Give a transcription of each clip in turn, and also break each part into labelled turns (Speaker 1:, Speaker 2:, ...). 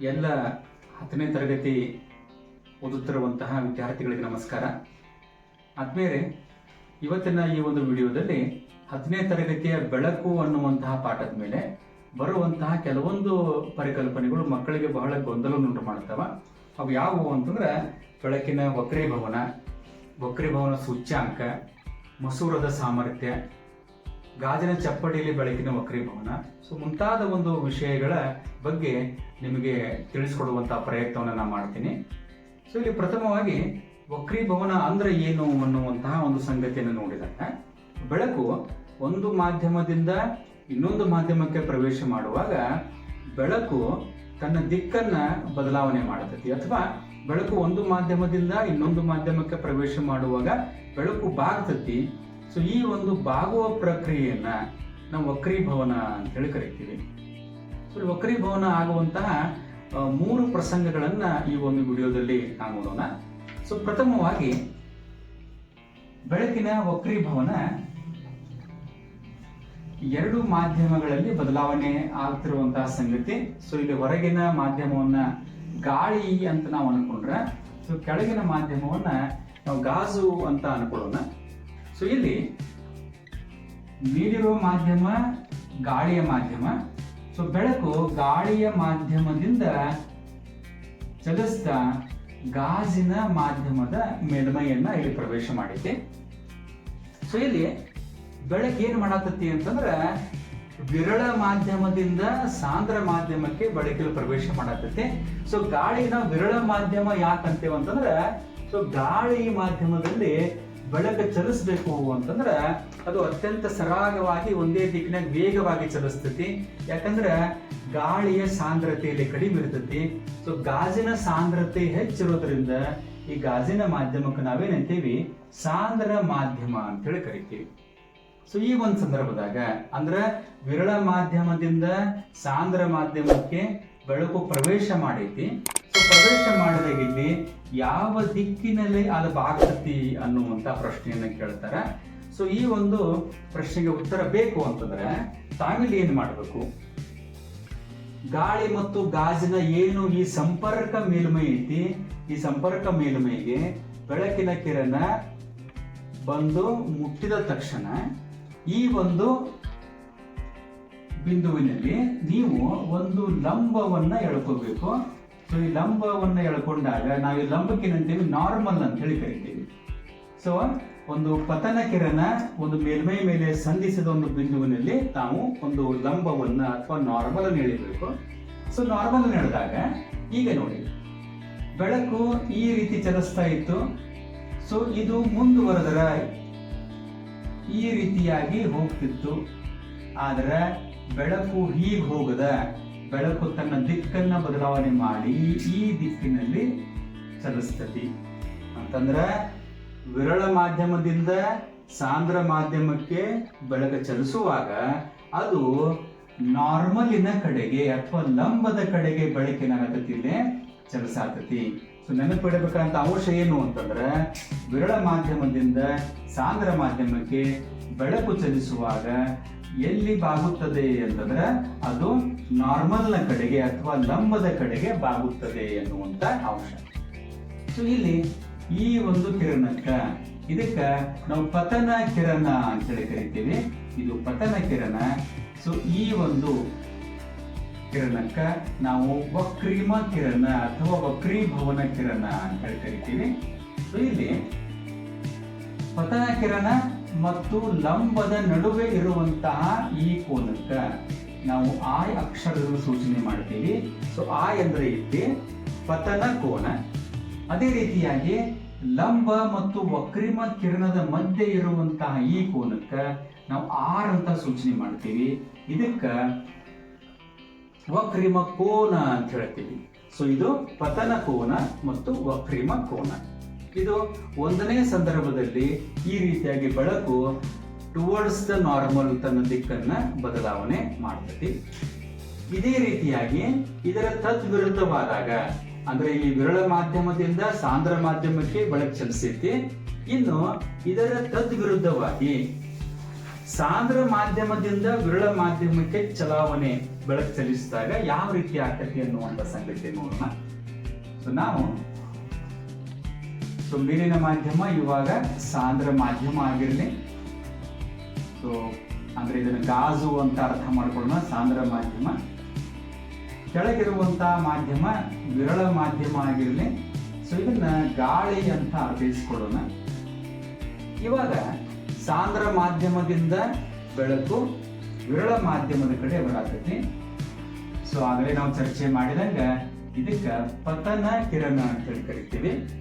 Speaker 1: ಎಲ್ಲ ಹತ್ತನೇ ತರಗತಿ ಓದುತ್ತಿರುವಂತಹ ವಿದ್ಯಾರ್ಥಿಗಳಿಗೆ ನಮಸ್ಕಾರ. ಆದ್ಮೇಲೆ ಇವತ್ತಿನ ಈ ಒಂದು ವಿಡಿಯೋದಲ್ಲಿ ಹತ್ತನೇ ತರಗತಿಯ ಬೆಳಕು ಅನ್ನುವಂತಹ ಪಾಠದ ಮೇಲೆ ಬರುವಂತಹ ಕೆಲವೊಂದು ಪರಿಕಲ್ಪನೆಗಳು ಮಕ್ಕಳಿಗೆ ಬಹಳ ಗೊಂದಲವನ್ನುಂಟು ಮಾಡ್ತಾವ ಅವು ಯಾವುವು ಅಂತಂದ್ರೆ ಬೆಳಕಿನ ವಕ್ರೀಭವನ ವಕ್ರೀಭವನ ಸೂಚ್ಯಾಂಕ, ಮಸೂರದ ಸಾಮರ್ಥ್ಯ ಗಾಜಿನ ಚಪ್ಪಡಿಯಲ್ಲಿ ಬೆಳಕಿನ ವಕ್ರೀಭವನ. ಸೊ ಮುಂತಾದ ಒಂದು ವಿಷಯಗಳ ಬಗ್ಗೆ ನಿಮಗೆ ತಿಳಿಸ್ಕೊಡುವಂತಹ ಪ್ರಯತ್ನವನ್ನು ನಾನು ಮಾಡ್ತೀನಿ. ಸೊ ಇಲ್ಲಿ ಪ್ರಥಮವಾಗಿ ವಕ್ರೀಭವನ ಅಂದ್ರೆ ಏನು ಅನ್ನುವಂತಹ ಒಂದು ಸಂಗತಿಯನ್ನು ನೋಡಿದಾಗ, ಬೆಳಕು ಒಂದು ಮಾಧ್ಯಮದಿಂದ ಇನ್ನೊಂದು ಮಾಧ್ಯಮಕ್ಕೆ ಪ್ರವೇಶ ಮಾಡುವಾಗ ಬೆಳಕು ತನ್ನ ದಿಕ್ಕನ್ನ ಬದಲಾವಣೆ ಮಾಡತೈತಿ ಅಥವಾ ಬೆಳಕು ಒಂದು ಮಾಧ್ಯಮದಿಂದ ಇನ್ನೊಂದು ಮಾಧ್ಯಮಕ್ಕೆ ಪ್ರವೇಶ ಮಾಡುವಾಗ ಬೆಳಕು ಬಾಗ್ತತಿ ಸೊ ಈ ಒಂದು ಬಾಗುವ ಪ್ರಕ್ರಿಯೆಯನ್ನ ನಾವು ವಕ್ರೀಭವನ ಅಂತ ಹೇಳಿ ಕರಿತೀವಿ ಸೊ ವಕ್ರೀಭವನ ಆಗುವಂತಹ ಮೂರು ಪ್ರಸಂಗಗಳನ್ನ ಈ ಒಂದು ವಿಡಿಯೋದಲ್ಲಿ ನಾವು ನೋಡೋಣ. ಸೊ ಪ್ರಥಮವಾಗಿ ಬೆಳಕಿನ ವಕ್ರೀಭವನ ಎರಡು ಮಾಧ್ಯಮಗಳಲ್ಲಿ ಬದಲಾವಣೆ ಆಗ್ತಿರುವಂತಹ ಸಂಗತಿ. ಸೊ ಇಲ್ಲಿ ಹೊರಗಿನ ಮಾಧ್ಯಮವನ್ನ ಗಾಳಿ ಅಂತ ನಾವು ಅನ್ಕೊಂಡ್ರೆ ಸೊ ಕೆಳಗಿನ ಮಾಧ್ಯಮವನ್ನ ನಾವು ಗಾಜು ಅಂತ ಅನ್ಕೊಳ್ಳೋಣ. ಸೊ ಇಲ್ಲಿ ನೀರಿರುವ ಮಾಧ್ಯಮ, ಗಾಳಿಯ ಮಾಧ್ಯಮ. ಸೊ ಬೆಳಕು ಗಾಳಿಯ ಮಾಧ್ಯಮದಿಂದ ಚಲಿಸ್ತಾ ಗಾಜಿನ ಮಾಧ್ಯಮದ ಮೇಲ್ಮೈಯನ್ನ ಇಲ್ಲಿ ಪ್ರವೇಶ ಮಾಡಿದೆ. ಸೊ ಇಲ್ಲಿ ಬೆಳಕು ಏನ್ ಅಂತಂದ್ರ ವಿರಳ ಮಾಧ್ಯಮದಿಂದ ಸಾಂದ್ರ ಮಾಧ್ಯಮಕ್ಕೆ ಬೆಳಕಿನ ಪ್ರವೇಶ ಮಾಡತೈತಿ ಸೊ ಗಾಳಿನ ವಿರಳ ಮಾಧ್ಯಮ ಯಾಕಂತೇವಂತಂದ್ರೆ ಸೊ ಗಾಳಿ ಮಾಧ್ಯಮದಲ್ಲಿ ಬೆಳಕು ಚಲಿಸ್ಬೇಕು ಅಂತಂದ್ರೆ ಅದು ಅತ್ಯಂತ ಸರಾಗವಾಗಿ ಒಂದೇ ದಿಕ್ಕಿನಾಗ ವೇಗವಾಗಿ ಚಲಿಸ್ತತಿ. ಯಾಕಂದ್ರೆ ಗಾಳಿಯ ಸಾಂದ್ರತೆಯಲ್ಲಿ ಕಡಿಮೆ ಇರ್ತತಿ. ಸೊ ಗಾಜಿನ ಸಾಂದ್ರತೆ ಹೆಚ್ಚಿರೋದ್ರಿಂದ ಈ ಗಾಜಿನ ಮಾಧ್ಯಮಕ್ಕೆ ನಾವೇನಂತೀವಿ ಸಾಂದ್ರ ಮಾಧ್ಯಮ ಅಂತ ಹೇಳಿ ಕರಿತೀವಿ. ಸೊ ಈ ಒಂದು ಸಂದರ್ಭದಾಗ ಅಂದ್ರೆ ವಿರಳ ಮಾಧ್ಯಮದಿಂದ ಸಾಂದ್ರ ಮಾಧ್ಯಮಕ್ಕೆ ಬೆಳಕು ಪ್ರವೇಶ ಮಾಡೈತಿ. ಸೊ ಪ್ರವೇಶ ಮಾಡಿದಾಗ ಇಲ್ಲಿ ಯಾವ ದಿಕ್ಕಿನಲ್ಲಿ ಅದು ಬಾಗ್ತತಿ ಅನ್ನುವಂತ ಪ್ರಶ್ನೆಯನ್ನ ಕೇಳ್ತಾರೆ. ಸೊ ಈ ಒಂದು ಪ್ರಶ್ನೆಗೆ ಉತ್ತರ ಬೇಕು ಅಂತಂದ್ರೆ, ತಾವಿಲ್ಲಿ ಏನ್ ಮಾಡಬೇಕು? ಗಾಳಿ ಮತ್ತು ಗಾಜಿನ ಏನು ಈ ಸಂಪರ್ಕ ಮೇಲ್ಮೈ ಐತಿ? ಈ ಸಂಪರ್ಕ ಮೇಲ್ಮೈಗೆ ಬೆಳಕಿನ ಕಿರಣ ಬಂದು ಮುಟ್ಟಿದ ತಕ್ಷಣ ಈ ಒಂದು ಬಿಂದುವಿನಲ್ಲಿ ನೀವು ಒಂದು ಲಂಬವನ್ನ ಎಳ್ಕೋಬೇಕು. ಸೊ ಈ ಲಂಬವನ್ನು ಎಳ್ಕೊಂಡಾಗ ನಾವು ಈ ಲಂಬಕ್ಕೇನಂತೀವಿ ನಾರ್ಮಲ್ ಅಂತ ಹೇಳಿ ಕರಿತೀವಿ. ಸೊ ಒಂದು ಪತನ ಕಿರಣ ಒಂದು ಮೇಲ್ಮೈ ಮೇಲೆ ಸಂಧಿಸಿದ ಒಂದು ಬಿಂದುವಿನಲ್ಲಿ ನಾವು ಒಂದು ಲಂಬವನ್ನ ಅಥವಾ ನಾರ್ಮಲ್ ಅನ್ನು ಎಳಿಬೇಕು. ಸೊ ನಾರ್ಮಲ್ ಎಳೆದಾಗ, ಈಗ ನೋಡಿ. ಬೆಳಕು ಈ ರೀತಿ ಚಲಿಸ್ತಾ ಇತ್ತು. ಸೊ ಇದು ಮುಂದುವರೆದರ ಈ ರೀತಿಯಾಗಿ ಹೋಗ್ತಿತ್ತು. ಆದ್ರೆ ಬೆಳಕು ಹೀಗೆ ಹೋಗದ. ಬೆಳಕು ತನ್ನ ದಿಕ್ಕನ್ನ ಬದಲಾವಣೆ ಮಾಡಿ ಈ ದಿಕ್ಕಿನಲ್ಲಿ ಚಲಿಸ್ತತಿ. ಅಂತಂದ್ರೆ ವಿರಳ ಮಾಧ್ಯಮದಿಂದ ಸಾಂದ್ರ ಮಾಧ್ಯಮಕ್ಕೆ ಬೆಳಕು ಚಲಿಸುವಾಗ ಅದು ನಾರ್ಮಲಿನ ಕಡೆಗೆ ಅಥವಾ ಲಂಬದ ಕಡೆಗೆ ಬೆಳಕಿನ ಗತಿಯಲ್ಲಿ ಚಲಿಸಾತತಿ. ಸೊ ನೆನಪಿಡಬೇಕಂತ ಅಂಶ ಏನು ಅಂತಂದ್ರೆ ವಿರಳ ಮಾಧ್ಯಮದಿಂದ ಸಾಂದ್ರ ಮಾಧ್ಯಮಕ್ಕೆ ಬೆಳಕು ಚಲಿಸುವಾಗ ಎಲ್ಲಿ ಬಾಗುತ್ತದೆ ಅಂತಂದ್ರೆ ಅದು ನಾರ್ಮಲ್ನ ಕಡೆಗೆ ಅಥವಾ ಲಂಬದ ಕಡೆಗೆ ಬಾಗುತ್ತದೆ ಎನ್ನುವಂತ ಅಂಶ. ಸೊ ಇಲ್ಲಿ ಈ ಒಂದು ಕಿರಣಕ್ಕ, ಇದಕ್ಕ ನಾವು ಪತನ ಕಿರಣ ಅಂತ ಹೇಳಿ ಕರಿತೀವಿ. ಇದು ಪತನ ಕಿರಣ. ಸೊ ಈ ಒಂದು ಕಿರಣಕ್ಕ ನಾವು ವಕ್ರೀಮ ಕಿರಣ ಅಥವಾ ವಕ್ರೀಭವನ ಕಿರಣ ಅಂತ ಹೇಳಿ ಕರಿತೀವಿ. ಸೊ ಇಲ್ಲಿ ಪತನ ಕಿರಣ ಮತ್ತು ಲಂಬದ ನಡುವೆ ಇರುವಂತಹ ಈ ಕೋನಕ್ಕ ನಾವು ಆಯ್ ಅಕ್ಷರದ ಸೂಚನೆ ಮಾಡ್ತೀವಿ. ಸೊ ಆಯ್ ಅಂದ್ರೆ ಇಲ್ಲಿ ಪತನ ಕೋನ. ಅದೇ ರೀತಿಯಾಗಿ ಲಂಬ ಮತ್ತು ವಕ್ರಿಮ ಕಿರಣದ ಮಧ್ಯೆ ಇರುವಂತಹ ಈ ಕೋನಕ್ಕ ನಾವು ಆರ್ ಅಂತ ಸೂಚನೆ ಮಾಡ್ತೀವಿ. ಇದಕ್ಕ ವಕ್ರಿಮ ಕೋನ ಅಂತ ಹೇಳ್ತೀವಿ. ಸೊ ಇದು ಪತನ ಕೋನ ಮತ್ತು ವಕ್ರಿಮ ಕೋನ. ಇದು ಒಂದನೇ ಸಂದರ್ಭದಲ್ಲಿ ಈ ರೀತಿಯಾಗಿ ಬೆಳಕು ಟುವರ್ಡ್ಸ್ ದ ನಾರ್ಮಲ್ ತನ್ನ ದಿಕ್ಕನ್ನ ಬದಲಾವಣೆ ಮಾಡ್ತೈತಿ. ಇದೇ ರೀತಿಯಾಗಿ ಇದರ ತದ್ವಿರುದ್ಧವಾದಾಗ, ಅಂದ್ರೆ ಈ ವಿರಳ ಮಾಧ್ಯಮದಿಂದ ಸಾಂದ್ರ ಮಾಧ್ಯಮಕ್ಕೆ ಬೆಳಕು ಚಲಿಸೈತಿ. ಇನ್ನು ಇದರ ತದ್ವಿರುದ್ಧವಾಗಿ ಸಾಂದ್ರ ಮಾಧ್ಯಮದಿಂದ ವಿರಳ ಮಾಧ್ಯಮಕ್ಕೆ ಚಲಾವಣೆ ಬೆಳಕು ಚಲಿಸಿದಾಗ ಯಾವ ರೀತಿ ಆಗ್ತೈತಿ ಅನ್ನುವಂಥ ಸಂಗತಿ ನೋಡೋಣ. ನಾವು ಸೊ ಮೇಲಿನ ಮಾಧ್ಯಮ ಇವಾಗ ಸಾಂದ್ರ ಮಾಧ್ಯಮ ಆಗಿರಲಿ. ಸೊ ಅಂದ್ರೆ ಇದನ್ನು ಗಾಜು ಅಂತ ಅರ್ಥ ಮಾಡ್ಕೊಳ್ಳೋಣ ಸಾಂದ್ರ ಮಾಧ್ಯಮ. ಕೆಳಗಿರುವಂಥ ಮಾಧ್ಯಮ ವಿರಳ ಮಾಧ್ಯಮ ಆಗಿರಲಿ. ಸೊ ಇದನ್ನ ಗಾಳಿ ಅಂತ ಅರ್ಥೈಸ್ಕೊಳ್ಳೋಣ. ಇವಾಗ ಸಾಂದ್ರ ಮಾಧ್ಯಮದಿಂದ ಬೆಳಕು ವಿರಳ ಮಾಧ್ಯಮದ ಕಡೆ ಬರತೈತಿ. ಸೊ ಆಗಲೇ ನಾವು ಚರ್ಚೆ ಮಾಡಿದಂಗ ಇದಕ್ಕ ಪತನ ಕಿರಣ ಅಂತ ಹೇಳಿ ಕರಿತೀವಿ.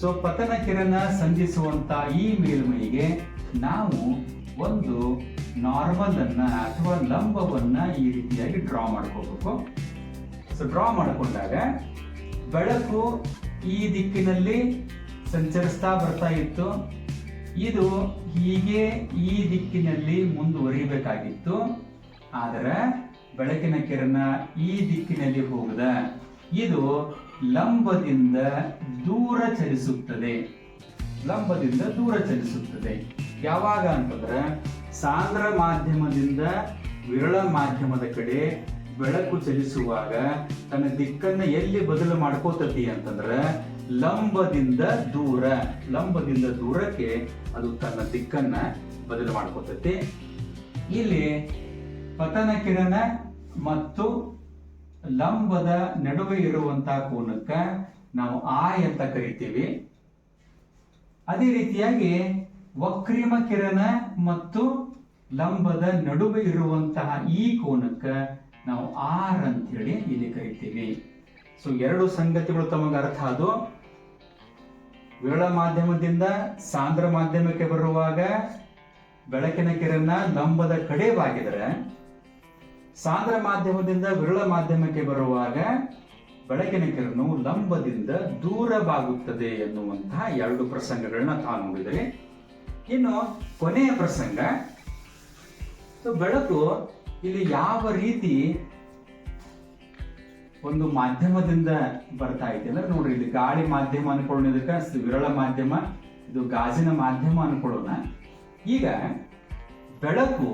Speaker 1: ಸೊ ಪತನ ಕಿರಣ ಸಂಧಿಸುವಂತ ಈ ಮೇಲ್ಮೈಗೆ ನಾವು ಒಂದು ನಾರ್ಮಲ್ ಅನ್ನ ಅಥವಾ ಲಂಬವನ್ನ ಈ ರೀತಿಯಾಗಿ ಡ್ರಾ ಮಾಡ್ಕೋಬೇಕು. ಸೊ ಡ್ರಾ ಮಾಡಿಕೊಂಡಾಗ ಬೆಳಕು ಈ ದಿಕ್ಕಿನಲ್ಲಿ ಸಂಚರಿಸ್ತಾ ಬರ್ತಾ ಇತ್ತು. ಇದು ಹೀಗೆ ಈ ದಿಕ್ಕಿನಲ್ಲಿ ಮುಂದುವರಿಬೇಕಾಗಿತ್ತು. ಆದರೆ ಬೆಳಕಿನ ಕಿರಣ ಈ ದಿಕ್ಕಿನಲ್ಲಿ ಹೋಗದ. ಇದು ಲಂಬದಿಂದ ದೂರ ಚಲಿಸುತ್ತದೆ. ಲಂಬದಿಂದ ದೂರ ಚಲಿಸುತ್ತದೆ. ಯಾವಾಗ ಅಂತಂದ್ರೆ ಸಾಂದ್ರ ಮಾಧ್ಯಮದಿಂದ ವಿರಳ ಮಾಧ್ಯಮದ ಕಡೆ ಬೆಳಕು ಚಲಿಸುವಾಗ ತನ್ನ ದಿಕ್ಕನ್ನ ಎಲ್ಲಿ ಬದಲು ಮಾಡ್ಕೋತತಿ ಅಂತಂದ್ರೆ ಲಂಬದಿಂದ ದೂರ, ಲಂಬದಿಂದ ದೂರಕ್ಕೆ ಅದು ತನ್ನ ದಿಕ್ಕನ್ನ ಬದಲು ಮಾಡ್ಕೋತತಿ. ಇಲ್ಲಿ ಪತನ ಕಿರಣ ಮತ್ತು ಲಂಬದ ನಡುವೆ ಇರುವಂತಹ ಕೋನಕ್ಕ ನಾವು ಆಯ್ ಅಂತ ಕರಿತೀವಿ. ಅದೇ ರೀತಿಯಾಗಿ ವಕ್ರಿಮ ಕಿರಣ ಮತ್ತು ಲಂಬದ ನಡುವೆ ಇರುವಂತಹ ಈ ಕೋನಕ್ಕ ನಾವು ಆರ್ ಅಂತ ಹೇಳಿ ಇಲ್ಲಿ ಕರಿತೀವಿ. ಸೊ ಎರಡು ಸಂಗತಿಗಳು ತಮಗೆ ಅರ್ಥ ಅದು ವಿರಳ ಮಾಧ್ಯಮದಿಂದ ಸಾಂದ್ರ ಮಾಧ್ಯಮಕ್ಕೆ ಬರುವಾಗ ಬೆಳಕಿನ ಕಿರಣ ಲಂಬದ ಕಡೆ ಬಾಗಿದರೆ ಸಾಂದ್ರ ಮಾಧ್ಯಮದಿಂದ ವಿರಳ ಮಾಧ್ಯಮಕ್ಕೆ ಬರುವಾಗ ಬೆಳಕಿನ ಕಿರಣವು ಲಂಬದಿಂದ ದೂರವಾಗುತ್ತದೆ ಎನ್ನುವಂತಹ ಎರಡು ಪ್ರಸಂಗಗಳನ್ನ ತಾವು ನೋಡಿದರೆ ಇನ್ನು ಕೊನೆಯ ಪ್ರಸಂಗ ಬೆಳಕು ಇಲ್ಲಿ ಯಾವ ರೀತಿ ಒಂದು ಮಾಧ್ಯಮದಿಂದ ಬರ್ತಾ ಐತೆ ಅಂದ್ರೆ ನೋಡ್ರಿ, ಇಲ್ಲಿ ಗಾಳಿ ಮಾಧ್ಯಮ ಅನ್ಕೊಳ್ಳೋಣ ಇದಕ್ಕೆ ವಿರಳ ಮಾಧ್ಯಮ, ಇದು ಗಾಜಿನ ಮಾಧ್ಯಮ ಅನ್ಕೊಳ್ಳೋಣ. ಈಗ ಬೆಳಕು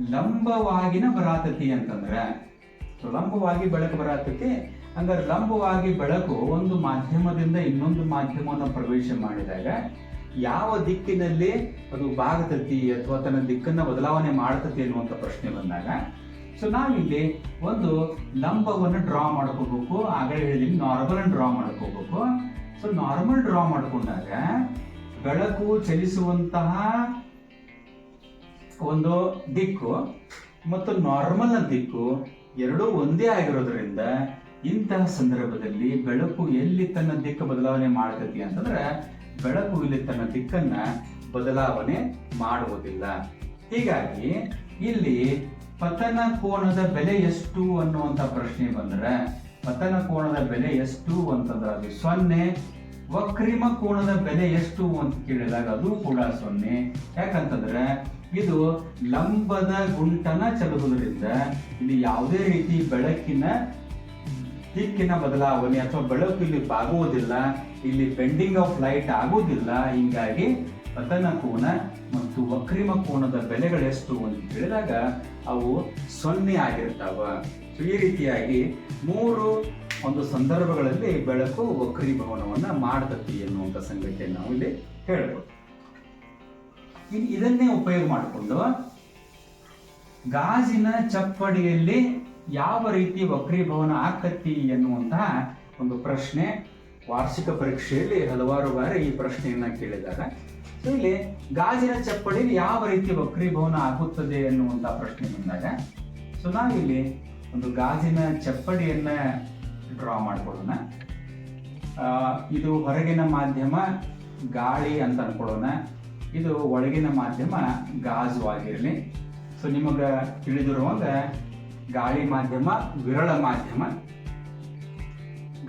Speaker 1: ಲಂಬವಾಗಿನ ಬರಾತತಿ ಅಂತಂದ್ರೆ. ಲಂಬವಾಗಿ ಬೆಳಕು ಬರಾತತಿ. ಅಂದ್ರೆ ಲಂಬವಾಗಿ ಬೆಳಕು ಒಂದು ಮಾಧ್ಯಮದಿಂದ ಇನ್ನೊಂದು ಮಾಧ್ಯಮವನ್ನು ಪ್ರವೇಶ ಮಾಡಿದಾಗ ಯಾವ ದಿಕ್ಕಿನಲ್ಲಿ ಅದು ಬಾಗತತಿ ಅಥವಾ ತನ್ನ ದಿಕ್ಕನ್ನ ಬದಲಾವಣೆ ಮಾಡ್ತತಿ ಅನ್ನುವಂಥ ಪ್ರಶ್ನೆ ಬಂದಾಗ ಸೊ ನಾವಿಲ್ಲಿ ಒಂದು ಲಂಬವನ್ನು ಡ್ರಾ ಮಾಡ್ಕೋಬೇಕು. ಆಗಲೇ ಹೇಳಿದೀನಿ ನಾರ್ಮಲ್ ಡ್ರಾ ಮಾಡ್ಕೋಬೇಕು. ಸೊ ನಾರ್ಮಲ್ ಡ್ರಾ ಮಾಡ್ಕೊಂಡಾಗ ಬೆಳಕು ಚಲಿಸುವಂತಹ ಒಂದು ದಿಕ್ಕು ಮತ್ತು ನಾರ್ಮಲ್ ದಿಕ್ಕು ಎರಡೂ ಒಂದೇ ಆಗಿರೋದ್ರಿಂದ ಇಂತಹ ಸಂದರ್ಭದಲ್ಲಿ ಬೆಳಕು ಎಲ್ಲಿ ತನ್ನ ದಿಕ್ಕು ಬದಲಾವಣೆ ಮಾಡ್ತತಿ ಅಂತಂದ್ರೆ ಬೆಳಕು ಇಲ್ಲಿ ತನ್ನ ದಿಕ್ಕನ್ನ ಬದಲಾವಣೆ ಮಾಡುವುದಿಲ್ಲ. ಹೀಗಾಗಿ ಇಲ್ಲಿ ಪತನ ಕೋನದ ಬೆಲೆ ಎಷ್ಟು ಅನ್ನುವಂತ ಪ್ರಶ್ನೆ ಬಂದ್ರೆ ಪತನ ಕೋನದ ಬೆಲೆ ಎಷ್ಟು ಅಂತಂದ್ರೆ ಅದು ಸೊನ್ನೆ ವಕ್ರಿಮ ಕೋಣದ ಬೆಲೆ ಎಷ್ಟು ಅಂತ ಕೇಳಿದಾಗ ಅದು ಕೂಡ ಸೊನ್ನೆ. ಯಾಕಂತಂದ್ರೆ ಇದು ಲಂಬದ ಗುಂಟನ ಚಲುವುದರಿಂದ ಇಲ್ಲಿ ಯಾವುದೇ ರೀತಿ ಬೆಳಕಿನ ದಿಕ್ಕಿನ ಬದಲಾವಣೆ ಅಥವಾ ಬೆಳಕು ಇಲ್ಲಿ ಬಾಗುವುದಿಲ್ಲ, ಇಲ್ಲಿ ಬೆಂಡಿಂಗ್ ಆಫ್ ಲೈಟ್ ಆಗುವುದಿಲ್ಲ, ಹಿಂಗಾಗಿ ಪತನ ಕೋನ ಮತ್ತು ವಕ್ರಿಮ ಕೋನದ ಬೆಲೆಗಳೆಷ್ಟು ಅಂತ ಹೇಳಿದಾಗ ಅವು ಸೊನ್ನೆ ಆಗಿರ್ತಾವ. ಈ ರೀತಿಯಾಗಿ ಮೂರು ಒಂದು ಸಂದರ್ಭಗಳಲ್ಲಿ ಬೆಳಕು ವಕ್ರೀಭವನವನ್ನ ಮಾಡ್ತತಿ ಎನ್ನುವಂಥ ಸಂಗತಿಯನ್ನು ನಾವು ಇಲ್ಲಿ ಹೇಳ್ಬೋದು. ಇನ್ನು ಇದನ್ನೇ ಉಪಯೋಗ ಮಾಡಿಕೊಂಡು ಗಾಜಿನ ಚಪ್ಪಡಿಯಲ್ಲಿ ಯಾವ ರೀತಿ ವಕ್ರೀಭವನ ಆಕತಿ ಎನ್ನುವಂತಹ ಒಂದು ಪ್ರಶ್ನೆ ವಾರ್ಷಿಕ ಪರೀಕ್ಷೆಯಲ್ಲಿ ಹಲವಾರು ಬಾರಿ ಈ ಪ್ರಶ್ನೆಯನ್ನ ಕೇಳಿದಾಗ ಸೊ ಇಲ್ಲಿ ಗಾಜಿನ ಚಪ್ಪಡಿಯಲ್ಲಿ ಯಾವ ರೀತಿ ವಕ್ರೀಭವನ ಆಗುತ್ತದೆ ಎನ್ನುವಂತಹ ಪ್ರಶ್ನೆ ಬಂದಾಗ, ಸೊ ನಾವಿಲ್ಲಿ ಒಂದು ಗಾಜಿನ ಚಪ್ಪಡಿಯನ್ನ ಡ್ರಾ ಮಾಡ್ಕೊಳ್ಳೋಣ ಇದು ಹೊರಗಿನ ಮಾಧ್ಯಮ ಗಾಳಿ ಅಂತ ಅನ್ಕೊಳ್ಳೋಣ ಇದು ಒಳಗಿನ ಮಾಧ್ಯಮ ಗಾಜು ಆಗಿರಲಿ. ಸೊ ನಿಮಗೆ ತಿಳಿದಿರುವಾಗ ಗಾಳಿ ಮಾಧ್ಯಮ, ವಿರಳ ಮಾಧ್ಯಮ.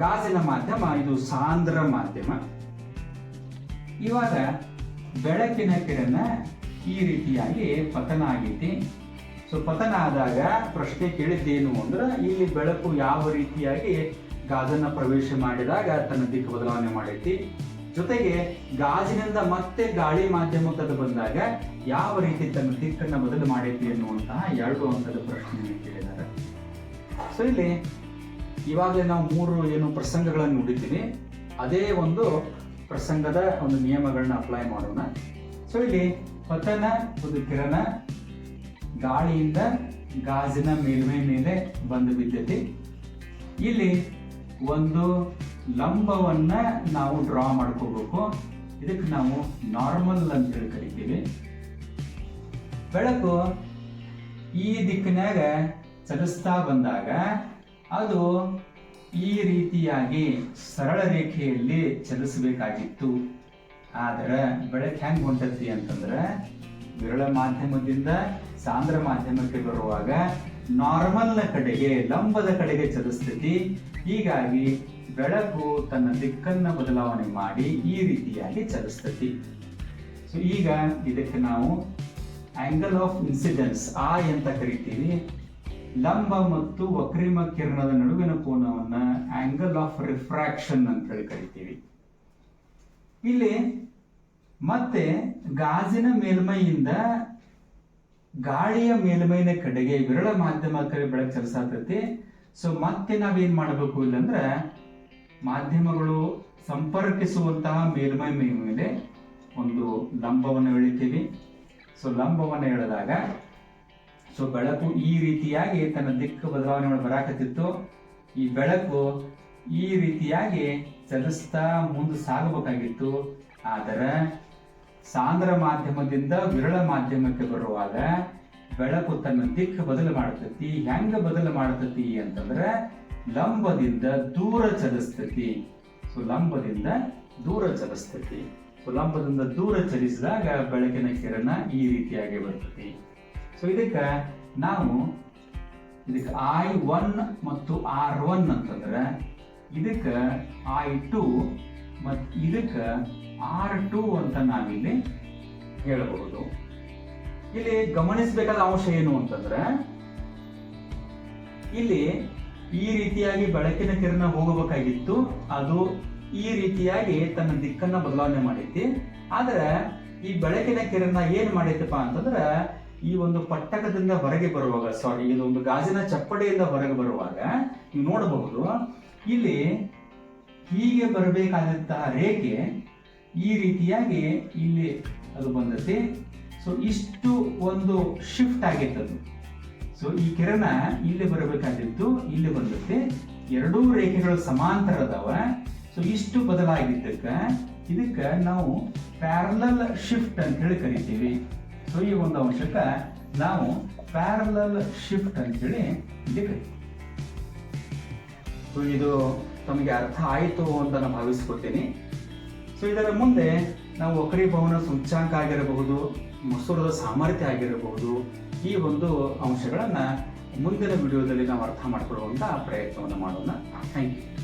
Speaker 1: ಗಾಜಿನ ಮಾಧ್ಯಮ, ಇದು ಸಾಂದ್ರ ಮಾಧ್ಯಮ. ಇವಾಗ ಬೆಳಕಿನ ಕಿರಣ ಈ ರೀತಿಯಾಗಿ ಪತನ ಆಗೈತಿ. ಸೊ ಪತನ ಆದಾಗ ಪ್ರಶ್ನೆ ಕೇಳಿದ್ದೇನು ಅಂದ್ರೆ, ಇಲ್ಲಿ ಬೆಳಕು ಯಾವ ರೀತಿಯಾಗಿ ಗಾಜನ್ನ ಪ್ರವೇಶ ಮಾಡಿದಾಗ ತನ್ನ ದಿಕ್ಕು ಬದಲಾವಣೆ ಮಾಡೈತಿ. ಜೊತೆಗೆ ಗಾಜಿನಿಂದ ಮತ್ತೆ ಗಾಳಿ ಮಾಧ್ಯಮಕ್ಕೆ ಬಂದಾಗ ಯಾವ ರೀತಿ ತನ್ನ ದಿಕ್ಕನ್ನ ಬದಲು ಮಾಡೈತಿ ಎನ್ನುವಂತಹ ಎರಡು ಅಂತದ ಪ್ರಶ್ನೆಯನ್ನು ಕೇಳಿದ್ದಾರೆ ಸೊ ಇಲ್ಲಿ ಇವಾಗಲೇ ನಾವು ಮೂರು ಏನು ಪ್ರಸಂಗಗಳನ್ನು ನೋಡಿದ್ದೀವಿ. ಅದೇ ಒಂದು ಪ್ರಸಂಗದ ಒಂದು ನಿಯಮಗಳನ್ನ ಅಪ್ಲೈ ಮಾಡೋಣ. ಸೊ ಇಲ್ಲಿ ಪತನ, ಒಂದು ಕಿರಣ ಗಾಳಿಯಿಂದ ಗಾಜಿನ ಮೇಲ್ಮೈ ಮೇಲೆ ಬಂದು ಬಿದ್ದೈತಿ. ಇಲ್ಲಿ ಒಂದು ಲಂಬವನ್ನ ನಾವು ಡ್ರಾ ಮಾಡ್ಕೋಬೇಕು. ಇದಕ್ಕೆ ನಾವು ನಾರ್ಮಲ್ ಅಂತ ಹೇಳಿ ಕರಿತೀವಿ. ಬೆಳಕು ಈ ದಿಕ್ಕಿನಾಗ ಚಲಿಸ್ತಾ ಬಂದಾಗ ಅದು ಈ ರೀತಿಯಾಗಿ ಸರಳ ರೇಖೆಯಲ್ಲಿ ಚಲಿಸಬೇಕಾಗಿತ್ತು. ಆದರೆ ಬೆಳಕು ಹೆಂಗ್ ಹೊಂಟತಿ ಅಂತಂದ್ರೆ ವಿರಳ ಮಾಧ್ಯಮದಿಂದ ಸಾಂದ್ರ ಮಾಧ್ಯಮಕ್ಕೆ ಬರುವಾಗ ನಾರ್ಮಲ್ನ ಕಡೆಗೆ, ಲಂಬದ ಕಡೆಗೆ ಚಲಿಸ್ತೈತಿ. ಹೀಗಾಗಿ ಬೆಳಕು ತನ್ನ ದಿಕ್ಕನ್ನ ಬದಲಾವಣೆ ಮಾಡಿ ಈ ರೀತಿಯಾಗಿ ಚಲಿಸ್ತತಿ. ಸೊ ಈಗ ಇದಕ್ಕೆ ನಾವು ಆಂಗಲ್ ಆಫ್ ಇನ್ಸಿಡೆನ್ಸ್ ಆ ಅಂತ ಕರಿತೀವಿ. ಲಂಬ ಮತ್ತು ವಕ್ರಿಮ ಕಿರಣದ ನಡುವಿನ ಕೋನವನ್ನ ಆಂಗಲ್ ಆಫ್ ರಿಫ್ರಾಕ್ಷನ್ ಅಂತ ಹೇಳಿ ಕರಿತೀವಿ. ಇಲ್ಲಿ ಮತ್ತೆ ಗಾಜಿನ ಮೇಲ್ಮೈಯಿಂದ ಗಾಳಿಯ ಮೇಲ್ಮೈನ ಕಡೆಗೆ ವಿರಳ ಮಾಧ್ಯಮ ಬೆಳಕು ಚಲಿಸಾತೈತಿ ಸೊ ಮತ್ತೆ ನಾವೇನ್ ಮಾಡಬೇಕು ಇಲ್ಲಂದ್ರೆ ಮಾಧ್ಯಮಗಳು ಸಂಪರ್ಕಿಸುವಂತಹ ಮೇಲ್ಮೈ ಮೇಲೆ ಒಂದು ಲಂಬವನ್ನು ಎಳಿತೀವಿ. ಸೊ ಲಂಬವನ್ನು ಎಳೆದಾಗ ಸೊ ಬೆಳಕು ಈ ರೀತಿಯಾಗಿ ತನ್ನ ದಿಕ್ಕು ಬದಲಾವಣೆ ಬರಾಕತ್ತಿತ್ತು. ಈ ಬೆಳಕು ಈ ರೀತಿಯಾಗಿ ಚಲಿಸ್ತಾ ಮುಂದೆ ಸಾಗಬೇಕಾಗಿತ್ತು. ಆದರೆ ಸಾಂದ್ರ ಮಾಧ್ಯಮದಿಂದ ವಿರಳ ಮಾಧ್ಯಮಕ್ಕೆ ಬರುವಾಗ ಬೆಳಕು ತನ್ನ ದಿಕ್ಕು ಬದಲು ಮಾಡತತಿ ಹೆಂಗ ಬದಲು ಮಾಡತತಿ ಅಂತಂದ್ರೆ ಲಂಬದಿಂದ ದೂರ ಚಲಿಸ್ತತಿ. ಸೊ, ಲಂಬದಿಂದ ದೂರ ಚಲಿಸ್ತತಿ. ಸೊ, ಲಂಬದಿಂದ ದೂರ ಚಲಿಸಿದಾಗ ಬೆಳಕಿನ ಕಿರಣ ಈ ರೀತಿಯಾಗಿ ಬರ್ತತಿ. ಸೊ, ಇದಕ್ಕೆ ನಾವು ಇದಕ್ಕೆ ಐ ಒನ್ ಮತ್ತು ಆರ್ ಒನ್ ಅಂತಂದ್ರೆ ಇದಕ್ಕೆ ಐ ಟು ಮತ್ತು ಇದಕ್ಕೆ ಆರ್ ಟು ಅಂತ ನಾವಿಲ್ಲಿ ಹೇಳಬಹುದು. ಇಲ್ಲಿ ಗಮನಿಸಬೇಕಾದ ಅಂಶ ಏನು ಅಂತಂದ್ರೆ, ಇಲ್ಲಿ ಈ ರೀತಿಯಾಗಿ ಬೆಳಕಿನ ಕಿರಣ ಹೋಗಬೇಕಾಗಿತ್ತು. ಅದು ಈ ರೀತಿಯಾಗಿ ತನ್ನ ದಿಕ್ಕನ್ನ ಬದಲಾವಣೆ ಮಾಡೈತಿ ಆದ್ರೆ ಈ ಬೆಳಕಿನ ಕಿರಣ ಏನ್ ಮಾಡೈತಪ್ಪ ಅಂತಂದ್ರೆ, ಈ ಒಂದು ಪಟ್ಟಕದಿಂದ ಹೊರಗೆ ಬರುವಾಗ ಸಾರಿ ಇದು ಒಂದು ಗಾಜಿನ ಚಪ್ಪಡಿಯಿಂದ ಹೊರಗೆ ಬರುವಾಗ, ನೀವು ನೋಡಬಹುದು, ಇಲ್ಲಿ ಹೀಗೆ ಬರಬೇಕಾದಂತಹ ರೇಖೆ ಈ ರೀತಿಯಾಗಿ ಇಲ್ಲಿ ಅದು ಬಂದತಿ ಸೊ ಇಷ್ಟು ಒಂದು ಶಿಫ್ಟ್ ಆಗಿತ್ತದು. ಸೊ ಈ ಕಿರಣ ಇಲ್ಲಿ ಬರಬೇಕಾಗಿತ್ತು ಇಲ್ಲಿ ಬಂದತ್ತೆ ಎರಡೂ ರೇಖೆಗಳು ಸಮಾಂತರ ಅದಾವ ಸೊ ಇಷ್ಟು ಬದಲಾಗಿದ್ದಕ್ಕ, ಇದಕ್ಕೆ ನಾವು ಪ್ಯಾರಲಲ್ ಶಿಫ್ಟ್ ಅಂತ ಹೇಳಿ ಕರಿತೀವಿ. ಸೊ ಈ ಒಂದು ಅಂಶಕ್ಕ ನಾವು ಪ್ಯಾರಲಲ್ ಶಿಫ್ಟ್ ಅಂತ ಇಲ್ಲಿ ಕರಿತೀವಿ. ಸೊ ಇದು ತಮಗೆ ಅರ್ಥ ಆಯಿತು ಅಂತ ನಾನು ಭಾವಿಸ್ಕೊತೀನಿ. ಸೊ ಇದರ ಮುಂದೆ ನಾವು ವಕ್ರೀಭವನ ಸೂಚ್ಯಾಂಕ ಆಗಿರಬಹುದು, ಮಸೂರದ ಸಾಮರ್ಥ್ಯ ಆಗಿರಬಹುದು, ಈ ಒಂದು ಅಂಶಗಳನ್ನು ಮುಂದಿನ ವಿಡಿಯೋದಲ್ಲಿ ನಾವು ಅರ್ಥ ಮಾಡಿಕೊಳ್ಳುವಂತ ಪ್ರಯತ್ನವನ್ನು ಮಾಡೋಣ. Thank you